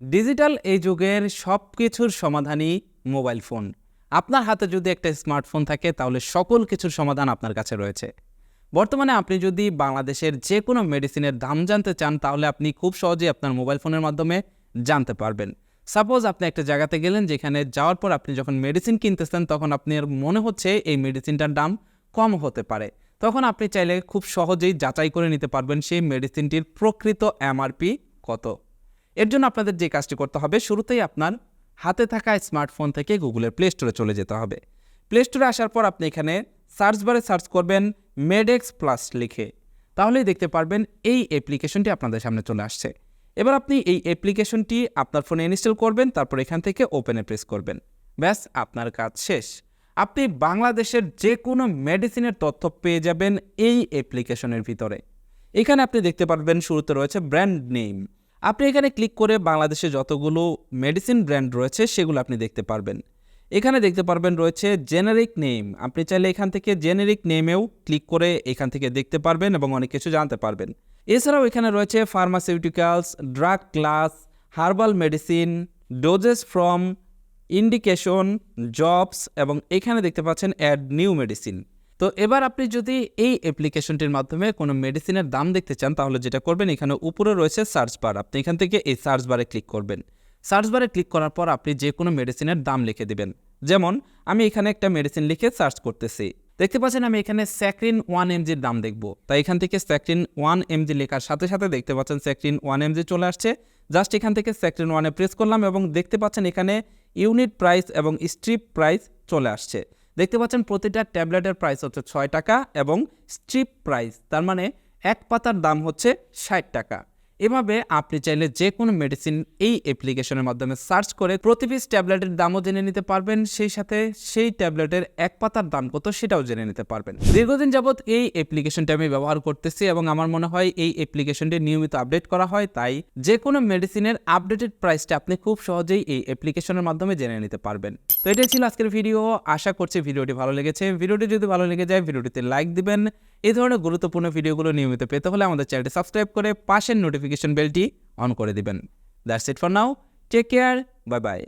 Digital এই যুগের সব কিছুর সমাধানই মোবাইল ফোন। আপনার হাতে যদি একটা স্মার্টফোন থাকে, তাহলে সকল কিছুর সমাধান আপনার কাছে রয়েছে। বর্তমানে আপনি যদি বাংলাদেশের যে কোনো মেডিসিনের দাম জানতে চান, তাহলে আপনি খুব সহজেই আপনার মোবাইল ফোনের মাধ্যমে জানতে পারবেন। সাপোজ আপনি একটা জায়গাতে গেলেন, যেখানে যাওয়ার পর আপনি যখন মেডিসিন কিনতেছেন, তখন আপনার মনে হচ্ছে এই মেডিসিনটার দাম কম হতে পারে। তখন আপনি চাইলে খুব সহজেই যাচাই করে নিতে পারবেন, সেই মেডিসিনটির প্রকৃত এমআরপি কত। এর জন্য আপনাদের যে কাজটি করতে হবে, শুরুতেই আপনার হাতে থাকা স্মার্টফোন থেকে গুগলের প্লে স্টোরে চলে যেতে হবে। প্লে স্টোরে আসার পর আপনি এখানে সার্চ বারে সার্চ করবেন মেডেক্স প্লাস লিখে। তাহলেই দেখতে পারবেন এই অ্যাপ্লিকেশনটি আপনাদের সামনে চলে আসছে। এবার আপনি এই অ্যাপ্লিকেশনটি আপনার ফোনে ইনস্টল করবেন, তারপর এখান থেকে ওপেনে প্রেস করবেন। ব্যাস, আপনার কাজ শেষ। আপনি বাংলাদেশের যে কোনো মেডিসিনের তথ্য পেয়ে যাবেন এই অ্যাপ্লিকেশনের ভিতরে। এখানে আপনি দেখতে পারবেন শুরুতে রয়েছে ব্র্যান্ড নেম। আপনি এখানে ক্লিক করে বাংলাদেশে যতগুলো মেডিসিন ব্র্যান্ড রয়েছে, সেগুলো আপনি দেখতে পারবেন। এখানে দেখতে পারবেন রয়েছে জেনারিক নেম আপনি চাইলে এখান থেকে জেনারিক নেমেও ক্লিক করে এখান থেকে দেখতে পারবেন এবং অনেক কিছু জানতে পারবেন। এছাড়াও এখানে রয়েছে pharmaceuticals drug class herbal medicine doses from indication jobs এবং এখানে দেখতে পাচ্ছেন অ্যাড নিউ মেডিসিন তো এবার আপনি যদি এই অ্যাপ্লিকেশনটির মাধ্যমে কোনো মেডিসিনের দাম দেখতে চান, তাহলে যেটা করবেন, এখানে উপরে রয়েছে সার্চ বার আপনি এখান থেকে এই সার্চ বারে ক্লিক করবেন। সার্চ বারে ক্লিক করার পর আপনি যে কোনো মেডিসিনের দাম লিখে দিবেন। যেমন, আমি এখানে একটা মেডিসিন লিখে সার্চ করতেছি। দেখতে পাচ্ছেন, আমি এখানে স্যাক্রিন ওয়ান এমজির দাম দেখব। তাই এখান থেকে স্যাক্রিন ওয়ান এমজি লেখার সাথে সাথে দেখতে পাচ্ছেন স্যাক্রিন ওয়ান এমজি চলে আসছে। জাস্ট এখান থেকে স্যাক্রিন ওয়ানে প্রেস করলাম এবং দেখতে পাচ্ছেন, এখানে ইউনিট প্রাইস এবং স্ট্রিপ প্রাইস চলে আসছে। দেখতে পাচ্ছেন প্রতিটা ট্যাবলেটের প্রাইস হচ্ছে ছয় টাকা এবং স্ট্রিপ প্রাইস, তার মানে এক পাতার দাম হচ্ছে ষাট টাকা। এভাবে আপনি চাইলে যে কোনো মেডিসিন এই অ্যাপ্লিকেশনের মাধ্যমে সার্চ করে প্রতি পিস ট্যাবলেটের দামও জেনে নিতে পারবেন, সেই সাথে সেই ট্যাবলেটের এক পাতার দাম কত সেটাও জেনে নিতে পারবেন। দীর্ঘদিন যাবৎ এই অ্যাপ্লিকেশনটি আমি ব্যবহার করতেছি এবং আমার মনে হয় এই অ্যাপ্লিকেশনটি নিয়মিত আপডেট করা হয়, তাই যে কোনো মেডিসিনের আপডেটেড প্রাইসটা আপনি খুব সহজেই এই অ্যাপ্লিকেশনের মাধ্যমে জেনে নিতে পারবেন। তো এটাই ছিল আজকের ভিডিও আশা করছি ভিডিওটি ভালো লেগেছে। ভিডিওটি যদি ভালো লেগে যায় ভিডিওটিতে লাইক দিবেন। এই ধরনের গুরুত্বপূর্ণ ভিডিওগুলো নিয়মিত পেতে হলে আমাদের চ্যানেলটি সাবস্ক্রাইব করে পাশের নোটিফিকেশন বেলটি অন করে দিবেন। That's it for now take care bye bye